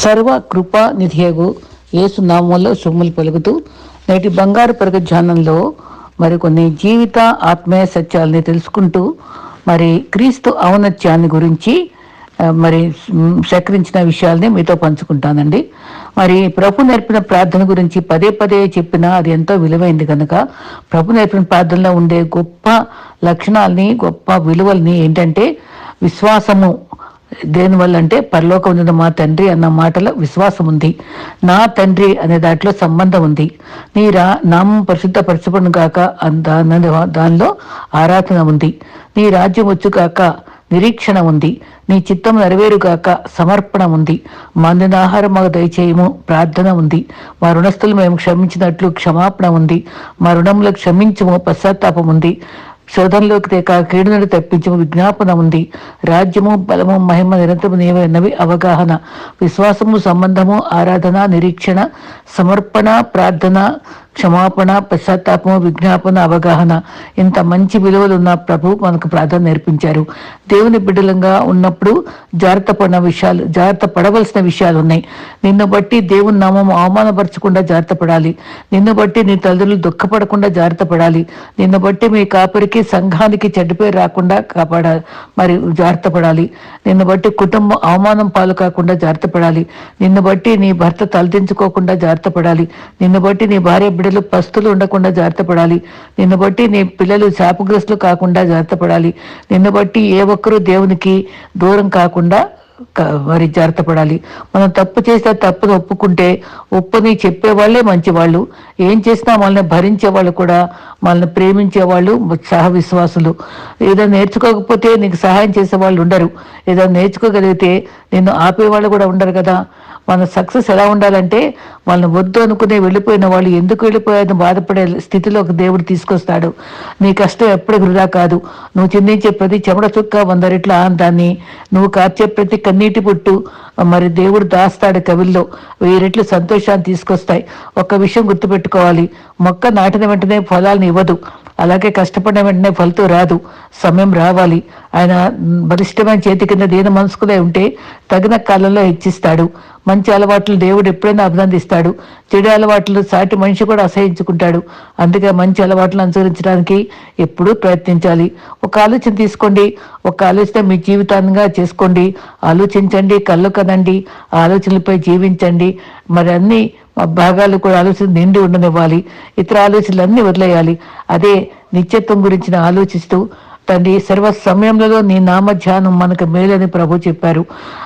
సర్వ కృపా నిధియగు యేసు నామంలో సొమ్ములు పలుకుతూ నేటి బంగారు పరుగు ధ్యానంలో మరి కొన్ని జీవిత ఆత్మీయ సత్యాలని తెలుసుకుంటూ మరి క్రీస్తు ఔన్నత్యాన్ని గురించి మరి సేకరించిన విషయాల్ని మీతో పంచుకుంటానండి. మరి ప్రభు నేర్పిన ప్రార్థన గురించి పదే పదే చెప్పినా అది ఎంతో విలువైంది కనుక ప్రభు నేర్పిన ప్రార్థనలో ఉండే గొప్ప లక్షణాలని గొప్ప విలువల్ని ఏంటంటే విశ్వాసము దేనివల్ల అంటే పరలోకం ఉన్న మా తండ్రి అన్న మాటలో విశ్వాసం ఉంది నా తండ్రి అనే దాంట్లో సంబంధం ఉంది నీ రా నామం పరిశుద్ధపరచబడును కాక దానిలో ఆరాధన ఉంది నీ రాజ్యం వచ్చు కాక నిరీక్షణ ఉంది నీ చిత్తం నెరవేరుగాక సమర్పణ ఉంది మందిన ఆహారం మాకు దయచేయము ప్రార్థన ఉంది మా రుణస్థులు మేము క్షమించినట్లు క్షమాపణ ఉంది మా రుణములకు క్షమించము పశ్చాత్తాపం ఉంది శోధనలోకి తేక కీడునడు తప్పించము విజ్ఞాపన ఉంది. రాజ్యము బలము మహిమ నిరంతరం నీవైనవి. అవగాహన విశ్వాసము సంబంధము ఆరాధన నిరీక్షణ సమర్పణ ప్రార్థన క్షమాపణ పశ్చాత్తాపం విజ్ఞాపన అవగాహన ఇంత మంచి విలువలు ఉన్న ప్రభు మనకు ప్రార్థన నేర్పించారు. దేవుని బిడ్డలంగా ఉన్నప్పుడు జాగ్రత్త పడిన విషయాలు జాగ్రత్త పడవలసిన విషయాలు ఉన్నాయి. నిన్ను బట్టి దేవుని నామం అవమానపరచకుండా జాగ్రత్త పడాలి. నిన్ను బట్టి నీ తల్లిదండ్రులు దుఃఖపడకుండా జాగ్రత్త పడాలి. నిన్ను బట్టి మీ కాపరికి సంఘానికి చెడ్డ పేరు రాకుండా కాపాడాలి మరి జాగ్రత్త పడాలి. నిన్ను బట్టి కుటుంబం అవమానం పాలు కాకుండా జాగ్రత్త పడాలి. నిన్ను బట్టి నీ భర్త తలదించుకోకుండా జాగ్రత్త పడాలి. నిన్ను బట్టి నీ భార్య బిడ్డలు పస్తులు ఉండకుండా జాగ్రత్త పడాలి. నిన్ను బట్టి నీ పిల్లలు శాపగ్రస్తులు కాకుండా జాగ్రత్త పడాలి. నిన్ను బట్టి ఏ ఒక్కరూ దేవునికి దూరం కాకుండా మరి జాగ్రత్త పడాలి. మనం తప్పు చేస్తే తప్పును ఒప్పుకుంటే ఒప్పుని చెప్పేవాళ్ళే మంచివాళ్ళు. ఏం చేసినా మనల్ని భరించే వాళ్ళు కూడా మనల్ని ప్రేమించే వాళ్ళు సహ విశ్వాసులు. ఏదో నేర్చుకోకపోతే నీకు సహాయం చేసే వాళ్ళు ఉండరు. ఏదో నేర్చుకోగలిగితే నిన్ను ఆపేవాళ్ళు కూడా ఉండరు కదా. మన సక్సెస్ ఎలా ఉండాలంటే వాళ్ళని వద్దు అనుకునే వెళ్ళిపోయిన వాళ్ళు ఎందుకు వెళ్ళిపోయారని బాధపడే స్థితిలోకి దేవుడు తీసుకొస్తాడు. నీ కష్టం ఎప్పుడు వృధా కాదు. నువ్వు చిందించే ప్రతి చెమట చుక్క వంద రెట్ల ఆనందాన్ని. నువ్వు కార్చే ప్రతి కన్నీటి పుట్టు మరి దేవుడు దాస్తాడు కవిల్లో వెయ్యి రెట్లు సంతోషాన్ని తీసుకొస్తాయి. ఒక్క విషయం గుర్తుపెట్టుకోవాలి. మొక్క నాటిన వెంటనే ఫలాలను ఇవ్వదు. అలాగే కష్టపడిన వెంటనే ఫలితం రాదు. సమయం రావాలి. ఆయన బలిష్టమైన చేతి కింద దీన మనసుకులే ఉంటే తగిన కాలంలో హెచ్చిస్తాడు. మంచి అలవాట్లు దేవుడు ఎప్పుడైనా అభినందిస్తాడు. చెడు అలవాట్లు సాటి మనిషి కూడా అసహించుకుంటాడు. అందుకే మంచి అలవాట్లను అనుసరించడానికి ఎప్పుడూ ప్రయత్నించాలి. ఒక ఆలోచన తీసుకోండి. ఒక ఆలోచన మీ జీవితాంగా చేసుకోండి. ఆలోచించండి. కళ్ళు కనండి. ఆలోచనలపై జీవించండి. మరి అన్ని భాగాలు కూడా ఆలోచన నిండి ఉండనివ్వాలి. ఇతర ఆలోచనలు వదిలేయాలి. అదే నిత్యత్వం గురించిన ఆలోచిస్తూ తండ్రి సర్వ సమయంలో నీ నామ ధ్యానం మనకు మేలని ప్రభు చెప్పారు.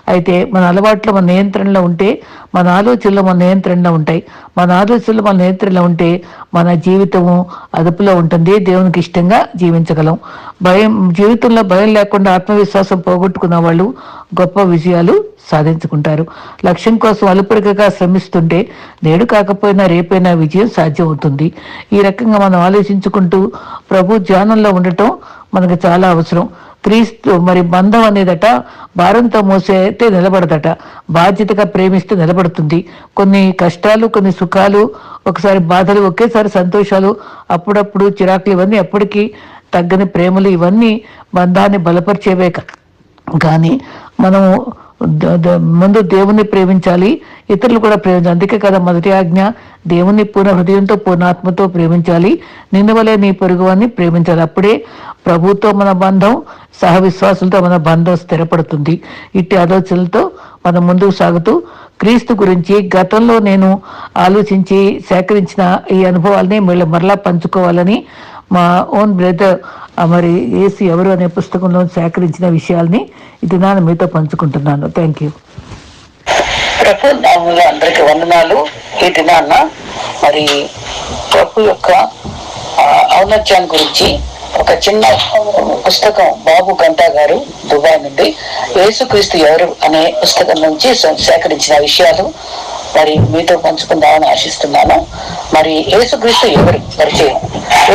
అయితే మన అలవాట్లు మన నియంత్రణలో ఉంటే మన ఆలోచనలు మన నియంత్రణలో ఉంటాయి. మన ఆలోచనలు మన నియంత్రణలో ఉంటే మన జీవితము అదుపులో ఉంటుంది. దేవునికి ఇష్టంగా జీవించగలం. భయం జీవితంలో భయం లేకుండా ఆత్మవిశ్వాసం పోగొట్టుకున్న వాళ్ళు గొప్ప విజయాలు సాధించుకుంటారు. లక్ష్యం కోసం అలుపురికగా శ్రమిస్తుంటే నేడు కాకపోయినా రేపైనా విజయం సాధ్యమవుతుంది. ఈ రకంగా మనం ఆలోచించుకుంటూ ప్రభు ధ్యానంలో ఉండటం మనకు చాలా అవసరం. క్రీస్తు మరి బంధం అనేదట భారంతో మోసేతే నిలబడదట. బాధ్యతగా ప్రేమిస్తే నిలబడుతుంది. కొన్ని కష్టాలు కొన్ని సుఖాలు ఒకసారి బాధలు ఒకేసారి సంతోషాలు అప్పుడప్పుడు చిరాకులు ఇవన్నీ ఎప్పటికీ తగ్గని ప్రేమలు ఇవన్నీ బంధాన్ని బలపరిచేవే కా- కానీ మనము ముందు దేవుణ్ణి ప్రేమించాలి ఇతరులు కూడా ప్రేమించాలి. అందుకే కదా మొదటి ఆజ్ఞ దేవుని పూర్ణ హృదయంతో పూర్ణాత్మతో ప్రేమించాలి. నిన్ను వలె నీ పొరుగువాన్ని ప్రేమించాలి. అప్పుడే ప్రభుతో మన బంధం సహవిశ్వాసులతో మన బంధం స్థిరపడుతుంది. ఇట్టి ఆలోచనలతో మనం ముందుకు సాగుతూ క్రీస్తు గురించి గతంలో నేను ఆలోచించి సేకరించిన ఈ అనుభవాల్ని మళ్ళీ మరలా పంచుకోవాలని మా ఓన్ బ్రదర్ మరి ఏసు ఎవరు అనే పుస్తకంలో సేకరించిన విషయాల్ని ఇది నాన్న మీతో పంచుకుంటున్నాను. థ్యాంక్ యూ ప్రభు అందరికి వందనాలు. ఈ దినాన్న మరి ప్రభు యొక్క ఔన్నత్యాన్ని గురించి ఒక చిన్న పుస్తకం బాబు గంటా గారు దుబాయ్ నుండి యేసుక్రీస్తు ఎవరు అనే పుస్తకం నుంచి సేకరించిన విషయాలు మరి మీతో పంచుకుందామని ఆశిస్తున్నాను. మరి యేసుక్రీస్తు ఎవరు? పరిచయం.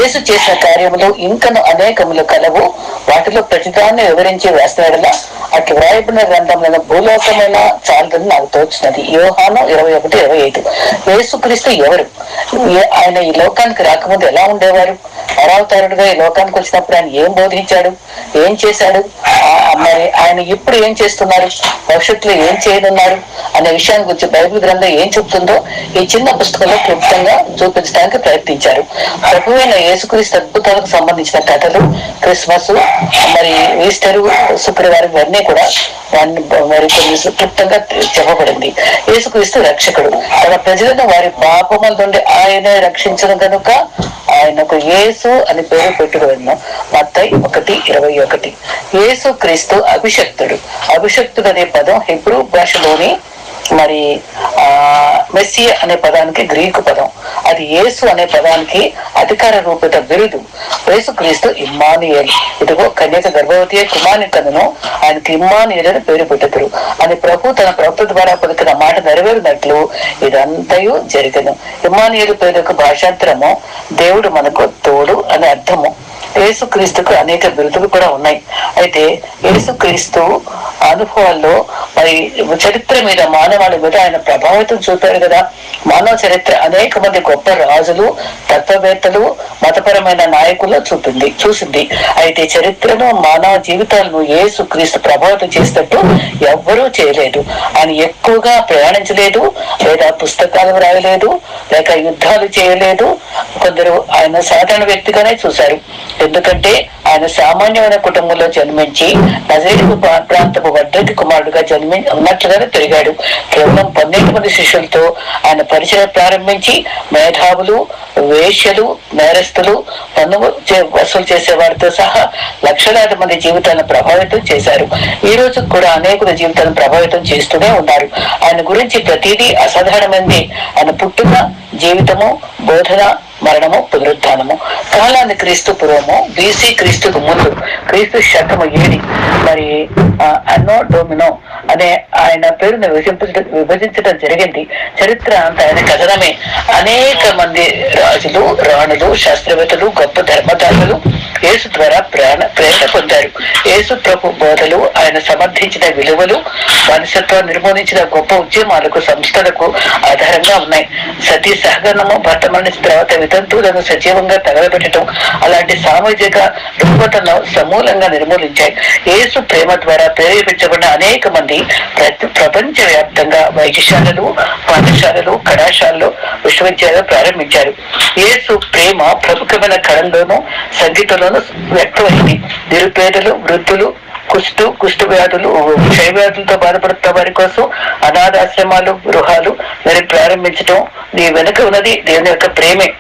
యేసు చేసిన కార్యములు ఇంకను అనేకములు కలవు. వాటిలో ప్రతిదాన్ని వివరించి వేస్తాడల అటు వ్రాయబడిన గ్రంథమైన భూలోకమైన చాలని నాకు తోచినది. యోహాను ఇరవై ఒకటి ఇరవై ఐదు. యేసుక్రీస్తు ఎవరు? ఆయన ఈ లోకానికి రాకముందు ఎలా ఉండేవారు? నరావతారుడుగా ఈ లోకానికి వచ్చినప్పుడు ఆయన ఏం బోధించాడు? ఏం చేశాడు? మరి ఆయన ఇప్పుడు ఏం చేస్తున్నారు? భవిష్యత్తులో ఏం చేయనున్నారు? అనే విషయాన్ని గురించి బైబిల్ గ్రంథం ఏం చెప్తుందో ఈ చిన్న పుస్తకంలో క్లుప్తంగా చూపించడానికి ప్రయత్నించారు. ప్రభువైన యేసుక్రీస్తు అద్భుతాలకు సంబంధించిన కథలు క్రిస్మస్ మరి ఈస్టర్ శుక్రవారం ఇవన్నీ కూడా దాన్ని మరి కొన్ని క్లుప్తంగా చెప్పబడింది. యేసుక్రీస్తు రక్షకుడు. తన ప్రజలను వారి పాపముల నుండి ఆయనే రక్షించడం కనుక ఆయనకు యేసు అని పేరు పెట్టుకున్నాం మత్తయి ఒకటి ఇరవై ఇరవై ఒకటి. యేసు క్రీస్తు అభిషక్తుడు. అభిషక్తుడు అనే పదం హిబ్రూ భాషలోని మరి ఆ మెస్సి అనే పదానికి గ్రీకు పదం. అది యేసు అనే పదానికి అధికార రూపిత బిరుదు. యేసు క్రీస్తు ఇమ్మానియల్. ఇదిగో కన్యక గర్భవతి అయి కుమారుని ఆయనకి ఇమ్మానియల్ అని పేరు పెట్టదురు అని ప్రభు తన ప్రవక్త ద్వారా పలికిన మాట నెరవేరినట్లు ఇదంతయు జరిగను. ఇమ్మానియల్ పేరు యొక్క భాషాంతరము దేవుడు మనకు తోడు అని అర్థము. యేసుక్రీస్తుకు అనేక బిరుదులు కూడా ఉన్నాయి. అయితే యేసుక్రీస్తు అనుభవాల్లో మరి చరిత్ర మీద మానవాళి మీద ఆయన ప్రభావితం చూపారు కదా. మానవ చరిత్ర అనేక మంది గొప్ప రాజులు తత్వవేత్తలు మతపరమైన నాయకులు చూపింది చూసింది. అయితే చరిత్రను మానవ జీవితాలను యేసు క్రీస్తు ప్రభావితం చేసినట్టు ఎవ్వరూ చేయలేదు. ఆయన ఎక్కువగా ప్రయాణించలేదు లేదా పుస్తకాలు రాయలేదు లేక యుద్ధాలు చేయలేదు. కొందరు ఆయన సాధారణ వ్యక్తిగానే చూశారు. ఎందుకంటే ఆయన సామాన్యమైన కుటుంబంలో జన్మించి నజరేతు ప్రాంతపు వడ్డటి కుమారుడుగా జన్మి ఉన్నట్లుగానే పెరిగాడు కేవలం పన్నెండు మంది శిష్యులతో ఆయన పరిచయం ప్రారంభించి మేధావులు వేష్యలు నేరస్తులు పన్ను చే- వసూలు చేసే వారితో సహా లక్షలాది మంది జీవితాలను ప్రభావితం చేశారు. ఈ రోజు కూడా అనేకుల జీవితాలను ప్రభావితం చేస్తూనే ఉన్నారు. ఆయన గురించి ప్రతిదీ అసాధారణమైంది. ఆయన పుట్టుక జీవితము బోధన మరణము పునరుద్ధానము. కాలాన్ని క్రీస్తు పూర్వము బీసీ క్రీస్తుకు ముందు క్రీస్తు శతము ఏడి మరి అన్నో డోమినో అనే ఆయన పేరును విభజించడం విభజించడం జరిగింది. చరిత్ర అంత ఆయన కథనమే. అనేక మంది రాజులు రాణులు శాస్త్రవేత్తలు గొప్ప ధర్మదారులు యేసు ద్వారా ప్రాణ ప్రేరణ పొందారు. యేసు ప్రభు బోధలు ఆయన సమర్థించిన విలువలు మనుషత్వం నిర్మూలించిన గొప్ప ఉద్యమాలకు సంస్థలకు ఆధారంగా ఉన్నాయి. సతీ సహగమనము భర్త మరణించిన తర్వాత వితంతువులను సజీవంగా తగలబెట్టడం అలాంటి సామాజిక రుగ్మతను సమూలంగా నిర్మూలించాయి. యేసు ప్రేమ ద్వారా ప్రేరేపించబడిన అనేక మంది ప్రతి ప్రపంచ వ్యాప్తంగా వైద్యశాలలు పాఠశాలలు కళాశాలలు విశ్వవిద్యాలయాలు ప్రారంభించారు. యేసు ప్రేమ ప్రముఖమైన కళల్లోనూ సంగీతంలోనూ వ్యక్తమైంది. నిరుపేదలు వృద్ధులు కుష్టు కుష్టు వ్యాధులు క్షయ వ్యాధులతో బాధపడుతున్న వారి కోసం అనాథాశ్రమాలు గృహాలు మరి ప్రారంభించడం నీ వెనుక ఉన్నది. దేవుని యొక్క ప్రేమే.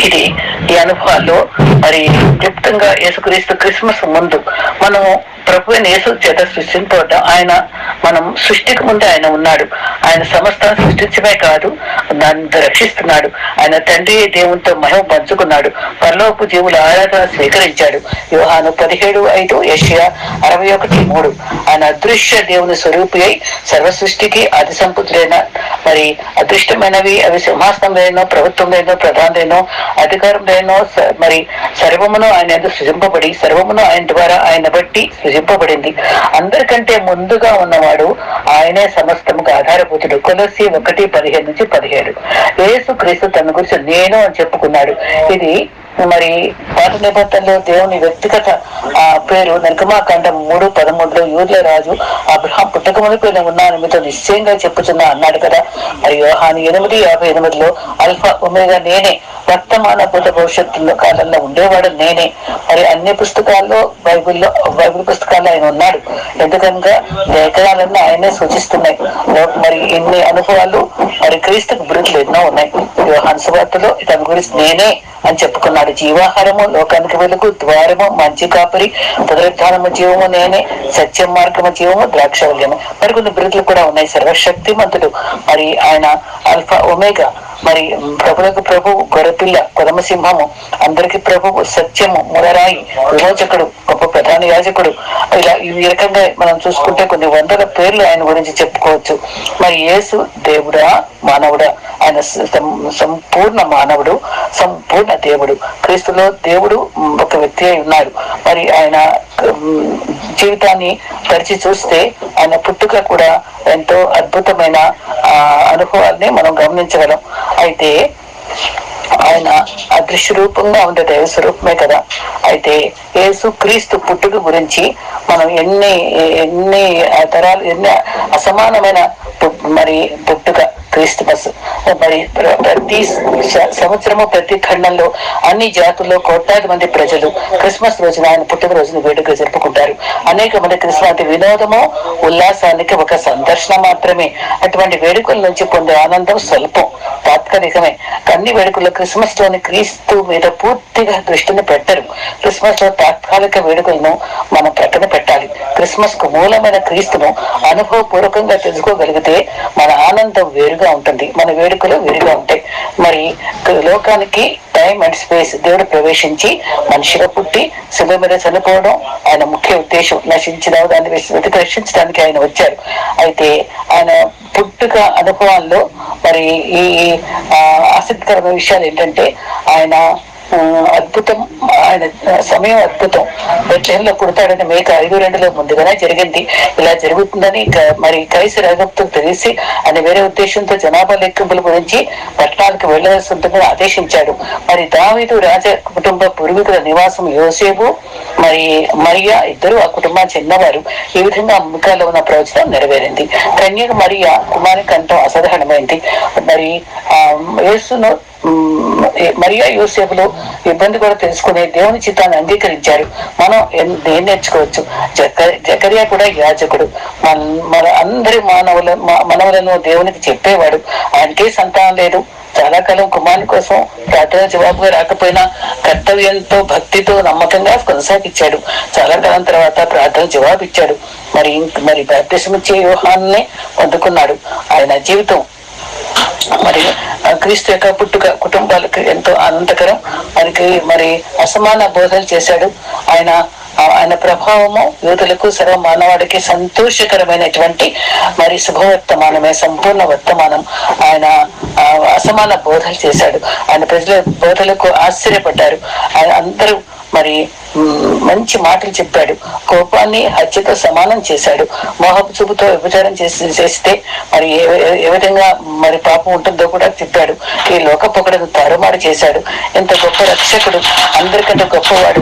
ఇది ఈ అనుభవాల్లో మరి క్లుప్తంగా యేసుక్రీస్తు క్రిస్మస్ ముందు మనం ప్రభు యేసు చేత సృష్టింపబడ్డ ఆయన మనం సృష్టికి ముందు ఆయన ఉన్నాడు. ఆయన సమస్తం సృష్టించమే కాదు దాన్ని రక్షిస్తున్నాడు. ఆయన తండ్రి దేవునితో మహిమ పంచుకున్నాడు. పరలోపు జీవుల ఆరాధన స్వీకరించాడు. యోహాను పదిహేడు ఐదు ఏషియా అరవై ఒకటి మూడు. ఆయన అదృశ్య దేవుని స్వరూపి అయి సర్వ సృష్టికి అతి సంపుతులైన మరి అదృష్టమైనవి అవి సింహాసనం లేనో ప్రభుత్వం లేనో ప్రధానం మరి సర్వమును ఆయన ఎందుకు సృజింపబడి సర్వమును ఆయన ద్వారా ఆయన బట్టి సృజింపబడింది. అందరికంటే ముందుగా ఉన్నవాడు ఆయనే సమస్తముగా ఆధారభూతుడు. కొలసి ఒకటి పదిహేను నుంచి పదిహేడు. యేసు క్రీస్తు తన గురించి నేను అని చెప్పుకున్నాడు. ఇది మరి పాత నిబంధనలో దేవుని వ్యక్తిగత ఆ పేరు నిర్గమాకాండ మూడు పదమూడులో యూదుల రాజు అబ్రహాం పుట్టక మునుపు ఉన్నాను. మీతో నిశ్చయంగా చెప్పుచున్నా అన్నాడు కదా. మరి యోహాను ఎనిమిది యాభై ఎనిమిదిలో అల్ఫా ఉమేగా నేనే వర్తమాన భూత భవిష్యత్తులో కాలంలో ఉండేవాడు నేనే. మరి అన్ని పుస్తకాల్లో బైబిల్లో బైబిల్ పుస్తకాల్లో ఆయన ఉన్నాడు. ఎందుకనగా లేఖనాలన్నీ ఆయనే సూచిస్తున్నాయి. మరి ఇన్ని అనుభవాలు మరి క్రీస్తుకు బిరుదులు ఎన్నో ఉన్నాయి. యోహాన్ సువార్తలో దాని గురించి నేనే అని చెప్పుకున్నాను. చెప్పుకున్నాడు జీవాహారము లోకానికి వెలుగు ద్వారము మంచి కాపరి పునరుద్ధానము జీవము నేనే సత్యం మార్గము జీవము ద్రాక్షవల్యము మరి కొన్ని బిరుదులు కూడా ఉన్నాయి. సర్వశక్తిమంతుడు. మరి ఆయన అల్ఫా ఒమేగా. మరి ప్రభులకు ప్రభు గొరపిల్ల కొదమసింహము అందరికి ప్రభువు సత్యము మురరాయి విమోచకుడు గొప్ప ప్రధాన యాజకుడు. ఇలా ఈ రకంగా మనం చూసుకుంటే కొన్ని వందల పేర్లు ఆయన గురించి చెప్పుకోవచ్చు. మరి యేసు దేవుడా మానవుడా. ఆయన సం- సంపూర్ణ మానవుడు సంపూర్ణ దేవుడు. క్రీస్తులో దేవుడు ఒక వ్యక్తి అయి ఉన్నాడు. మరి ఆయన జీవితాన్ని పరిచి చూస్తే ఆయన పుట్టుక కూడా ఎంతో అద్భుతమైన ఆ, అనుభవాల్ని మనం గమనించగలం. అయితే ఆయన అదృశ్య రూపంగా ఉండే దైవ స్వరూపమే కదా. అయితే యేసు క్రీస్తు పుట్టుక గురించి మనం ఎన్ని ఎన్ని తరాలు ఎన్ని అసమానమైన మరి పుట్టుక క్రిస్మస్ మరి ప్రతి సంవత్సరము ప్రతి ఖండంలో అన్ని జాతుల్లో కోట్లాది మంది ప్రజలు క్రిస్మస్ రోజున ఆయన పుట్టినరోజును రోజున వేడుక జరుపుకుంటారు. అనేక మంది క్రిస్మస్ వినోదము ఉల్లాసానికి ఒక సందర్శన మాత్రమే. అటువంటి వేడుకల నుంచి పొందే ఆనందం స్వల్పం. తాత్కాలికమే. అన్ని వేడుకల్లో క్రిస్మస్లోని క్రీస్తు మీద పూర్తిగా దృష్టిని పెట్టరు. క్రిస్మస్లో తాత్కాలిక వేడుకలను మనం ప్రక్కన పెట్టాలి. క్రిస్మస్కు మూలమైన క్రీస్తును అనుభవపూర్వకంగా తెలుసుకోగలిగితే మన ఆనందం వేరుగా ఉంటుంది. మన వేడుకలు వేరుగా ఉంటాయి. మరి లోకానికి టైం అండ్ స్పేస్ దేవుడు ప్రవేశించి మనిషిగా పుట్టి శిలువ మీద చనిపోవడం ఆయన ముఖ్య ఉద్దేశం. నశించిన దాన్ని వెతికి రక్షించడానికి ఆయన వచ్చారు. అయితే ఆయన పుట్టుక అనుభవాల్లో మరి ఈ ఆసక్తికరమైన విషయాలు ఏంటంటే ఆయన అద్భుతం ఆయన సమయం అద్భుతం. బెట్లహెల్లో పుడతాడని మేక ఐదు రెండులో ముందుగానే జరిగింది. ఇలా జరుగుతుందని మరి కైసరి అగప్తుకు తెలిసి అని వేరే ఉద్దేశంతో జనాభా లెక్కింపుల గురించి పట్టణాలకు వెళ్ళవలసి ఉంటుందని ఆదేశించాడు. మరి దావీదు రాజ కుటుంబ పూర్వీకుల నివాసం యోసేపు మరి మరియా ఇద్దరు ఆ కుటుంబానికి చెందినవారు. ఈ విధంగా అమ్మకాల్లో ఉన్న ప్రవచనం నెరవేరింది. కన్యకు మరియా కుమారి కంఠం అసాధారణమైంది మరి ఆ యేసును మరియా యూసేపులు ఇబ్బంది కూడా తెలుసుకునే దేవుని చిత్తాన్ని అంగీకరించారు. మనం ఎన్- దేన్ని నేర్చుకోవచ్చు? జక- జకరియా కూడా యాజకుడు. మన మన అందరి మానవుల మనవులను దేవునికి చెప్పేవాడు. ఆయనకే సంతానం లేదు. చాలా కాలం కుమారుని కోసం ప్రార్థన జవాబుగా రాకపోయినా కర్తవ్యంతో భక్తితో నమ్మకంగా కొనసాగించాడు. చాలా కాలం తర్వాత ప్రార్థన జవాబు ఇచ్చాడు మరి మరి బాప్తిసం ఇచ్చే వ్యూహాన్ని పొందుకున్నాడు. ఆయన జీవితం మరి క్రీస్తు యొక్క పుట్టుక కుటుంబాలకు ఎంతో ఆనందకరం. మనకి మరి అసమాన బోధలు చేశాడు. ఆయన ఆయన ప్రభావము యువతలకు సర్వ మానవాడికి సంతోషకరమైనటువంటి మరి శుభవర్తమానమే సంపూర్ణ వర్తమానం. ఆయన అసమాన బోధలు చేశాడు. ఆయన ప్రజల బోధలకు ఆశ్చర్యపడ్డారు. ఆయన అందరూ మరి మంచి మాటలు చెప్పాడు. కోపాన్ని హత్యతో సమానం చేశాడు. మోహపు చూపుతో విభచారం చేసి చేస్తే మరి ఏ ఏ- విధంగా మరి పాపం ఉంటుందో కూడా చెప్పాడు ఈ లోక పొగడను తారుమారు చేశాడు. ఎంత గొప్ప రక్షకుడు. అందరికంటే గొప్పవాడు.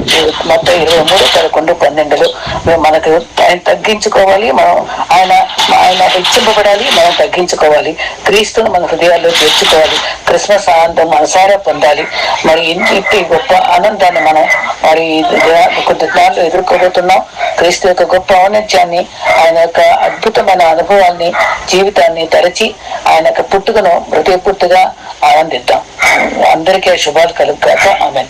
మొత్తం ఇరవై మూడు పదకొండు పన్నెండులో. మనకు ఆయన తగ్గించుకోవాలి. మనం ఆయన ఆయన హెచ్చింపబడాలి మనం తగ్గించుకోవాలి. క్రీస్తును మన హృదయాల్లో చేర్చుకోవాలి క్రిస్మస్ ఆనందం మనసారా పొందాలి. మరి ఇంటి గొప్ప ఆనందాన్ని మనం మరి కొద్ది దినాలు ఎదుర్కోబోతున్నాం. క్రీస్తు యొక్క గొప్ప ఔన్నత్యాన్ని ఆయన యొక్క అద్భుతమైన అనుభవాల్ని జీవితాన్ని తరచి ఆయన యొక్క పుట్టుకను హృదయపూర్తిగా ఆనందిద్దాం. అందరికీ ఆ శుభాలు కలుగుతాక ఆమె